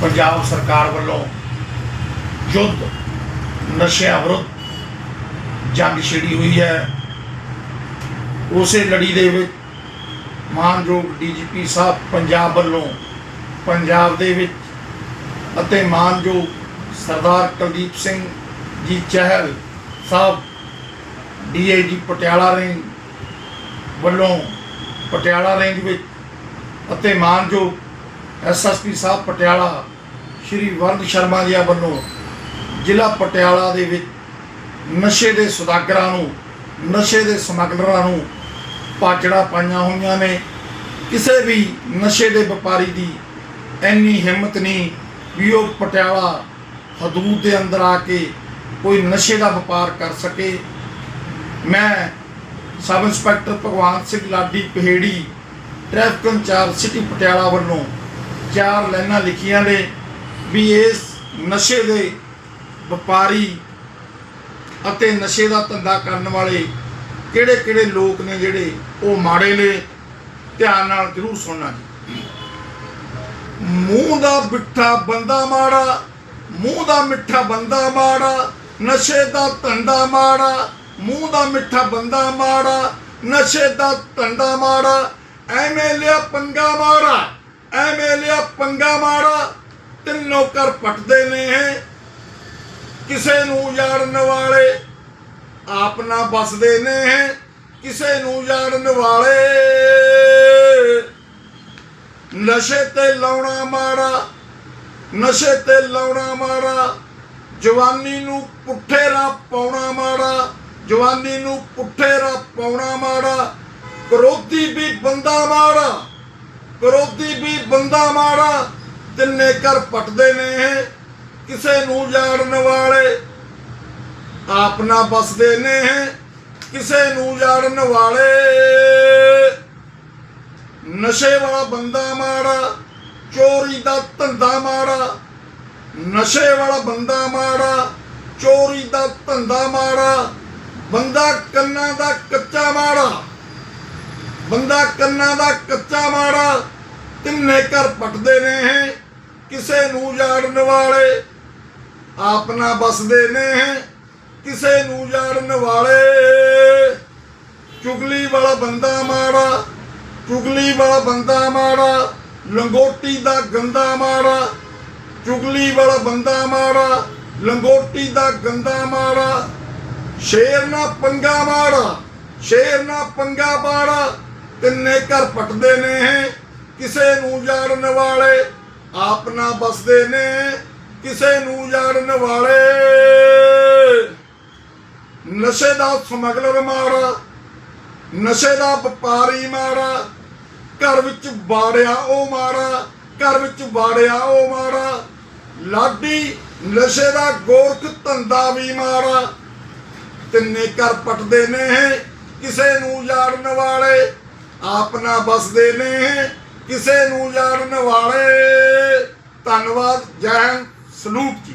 ਪੰਜਾਬ ਸਰਕਾਰ ਵੱਲੋਂ ਯੁੱਧ ਨਸ਼ਿਆਂ ਵਿਰੁੱਧ ਜੰਗ ਛਿੜੀ ਹੋਈ ਹੈ। ਉਸੇ ਲੜੀ ਦੇ ਵਿੱਚ ਮਾਨਯੋਗ ਡੀਜੀਪੀ ਸਾਹਿਬ ਪੰਜਾਬ ਵੱਲੋਂ ਪੰਜਾਬ ਦੇ ਵਿੱਚ ਅਤੇ ਮਾਨਯੋਗ ਸਰਦਾਰ ਕੁਲਦੀਪ ਸਿੰਘ ਜੀ ਚਹਿਲ ਸਾਹਿਬ ਡੀਆਈਜੀ ਪਟਿਆਲਾ ਰੇਂਜ ਵੱਲੋਂ ਪਟਿਆਲਾ ਰੇਂਜ ਵਿੱਚ ਅਤੇ ਮਾਨਯੋਗ ਐਸਐਸਪੀ ਸਾਹਿਬ ਪਟਿਆਲਾ ਸ਼੍ਰੀ ਵਰਦ ਸ਼ਰਮਾ ਜੀ ਵੱਲੋਂ ਜ਼ਿਲ੍ਹਾ ਪਟਿਆਲਾ ਦੇ ਵਿੱਚ ਨਸ਼ੇ ਦੇ ਸੁਦਾਗਰਾਂ ਨੂੰ, ਨਸ਼ੇ ਦੇ ਸਮਗਲਰਾਂ ਨੂੰ ਪਾਜੜਾ ਪਾਈਆਂ ਹੋਈਆਂ ਨੇ। ਕਿਸੇ ਵੀ ਨਸ਼ੇ ਦੇ ਵਪਾਰੀ ਦੀ ਇੰਨੀ ਹਿੰਮਤ ਨਹੀਂ ਵੀ ਉਹ ਪਟਿਆਲਾ ਹਦੂਦ ਦੇ ਅੰਦਰ ਆ ਕੇ ਕੋਈ ਨਸ਼ੇ ਦਾ ਵਪਾਰ ਕਰ ਸਕੇ। ਮੈਂ sub inspector Bhagwan Singh Ladi Paheri, traffic incharge city Patiala ਵੱਲੋਂ ਚਾਰ ਲਾਈਨਾਂ ਲਿਖੀਆਂ ਨੇ ਵੀ ਇਸ ਨਸ਼ੇ ਦੇ ਵਪਾਰੀ ਅਤੇ ਨਸ਼ੇ ਦਾ ਧੰਦਾ ਕਰਨ ਵਾਲੇ ਕਿਹੜੇ ਕਿਹੜੇ ਲੋਕ ਨੇ ਜਿਹੜੇ ਉਹ ਮਾੜੇ ਨੇ? ਧਿਆਨ ਨਾਲ ਜ਼ਰੂਰ ਸੁਣਨਾ ਜੀ। ਮੂੰਹ ਦਾ ਮਿੱਠਾ ਬੰਦਾ ਮਾੜਾ, ਮੂੰਹ ਦਾ ਮਿੱਠਾ ਬੰਦਾ ਮਾੜਾ, ਨਸ਼ੇ ਦਾ ਧੰਦਾ ਮਾੜਾ, ਮੂੰਹ ਦਾ ਮਿੱਠਾ ਬੰਦਾ ਮਾੜਾ, ਨਸ਼ੇ ਦਾ ਧੰਦਾ ਮਾੜਾ, ਐਵੇਂ ਲਿਆ ਪੰਗਾ ਮਾੜਾ। ਐਵੇਂ ਲਿਆ ਪੰਗਾ ਮਾੜਾ ਤਿੰਨੋਂ ਨੌਕਰ ਪਟਦੇ ਨੇ। ਕਿਸੇ ਨੂੰ ਜਾਣਨ ਵਾਲੇ ਆਪ ਨਾ ਬਸਦੇ ਨੇ। ਕਿਸੇ ਨੂੰ ਜਾਣਨ ਵਾਲੇ ਨਸ਼ੇ ਤੇ ਲਾਉਣਾ ਮਾੜਾ ਨਸ਼ੇ ਤੇ ਲਾਉਣਾ ਮਾੜਾ ਜਵਾਨੀ ਨੂੰ ਪੁੱਠੇ ਰਾਹ ਪਾਉਣਾ ਮਾੜਾ ਜਵਾਨੀ ਨੂੰ ਪੁੱਠੇ ਰਾਹ ਪਾਉਣਾ ਮਾੜਾ ਕਰੋਧੀ ਵੀ ਬੰਦਾ ਮਾੜਾ ਵਿਰੋਧੀ ਵੀ ਬੰਦਾ ਮਾੜਾ, ਤਿੰਨੇ ਕਰ ਪਟਦੇ ਨੇ ਕਿਸੇ ਨੂੰ ਜਾਣਨ ਵਾਲੇ ਆਪ ਨਾ ਬਸਦੇ ਨੇ ਕਿਸੇ ਨੂੰ ਜਾਣਨ ਵਾਲੇ ਨਸ਼ੇ ਵਾਲਾ ਬੰਦਾ ਮਾੜਾ, ਚੋਰੀ ਦਾ ਧੰਦਾ ਮਾੜਾ। ਨਸ਼ੇ ਵਾਲਾ ਬੰਦਾ ਮਾੜਾ, ਚੋਰੀ ਦਾ ਧੰਦਾ ਮਾੜਾ। ਬੰਦਾ ਕੰਨਾਂ ਦਾ ਕੱਚਾ ਮਾੜਾ। ਬੰਦਾ ਕੰਨਾਂ ਦਾ ਕੱਚਾ ਮਾੜਾ, ਤਿੰਨੇ ਘਰ ਪਟਦੇ ਨੇ ਕਿਸੇ ਨੂੰ ਜਾਣਨ ਵਾਲੇ ਆਪਣਾ ਨਾ ਬਸਦੇ ਨੇ ਕਿਸੇ ਨੂੰ ਜਾਣਨ ਵਾਲੇ। ਚੁਗਲੀ ਵਾਲਾ ਬੰਦਾ ਮਾੜਾ, ਚੁਗਲੀ ਵਾਲਾ ਬੰਦਾ ਮਾੜਾ, ਲੰਗੋਟੀ ਦਾ ਗੰਦਾ ਮਾੜਾ, ਚੁਗਲੀ ਵਾਲਾ ਬੰਦਾ ਮਾੜਾ, ਲੰਗੋਟੀ ਦਾ ਗੰਦਾ ਮਾੜਾ। ਸ਼ੇਰ ਨਾ ਪੰਗਾ ਮਾੜਾ, ਸ਼ੇਰ ਨਾ ਪੰਗਾ ਮਾੜਾ ਤਿੰਨੇ ਘਰ ਪਟਦੇ ਨੇ, ਕਿਸੇ ਨੂੰ ਜਾਣਨ ਵਾਲੇ ਆਪ ਨਾ ਬਸਦੇ ਨੇ, ਕਿਸੇ ਨੂੰ ਜਾਣਨ ਵਾਲੇ। ਨਸ਼ੇ ਦਾ ਸਮਗਲਰ ਮਾਰਾ, ਨਸ਼ੇ ਦਾ ਵਪਾਰੀ ਮਾਰਾ, ਘਰ ਵਿੱਚ ਬਾੜਿਆ ਉਹ ਮਾਰਾ, ਘਰ ਵਿੱਚ ਬਾੜਿਆ ਉਹ ਮਾਰਾ। ਲਾਡੀ ਨਸ਼ੇ ਦਾ ਗੋਰਖ ਧੰਦਾ ਵੀ ਮਾਰਾ। ਤਿੰਨੇ ਘਰ ਪਟਦੇ ਨੇ, ਕਿਸੇ ਨੂੰ ਜਾਣਨ ਵਾਲੇ ਆਪ ਨਾ ਬਸਦੇ ਨੇ ਕਿਸੇ ਨੂੰ ਜਾਣਨ ਵਾਲੇ। ਧੰਨਵਾਦ ਜੈ ਹਿੰਦ ਸਲੂਟ ਜੀ।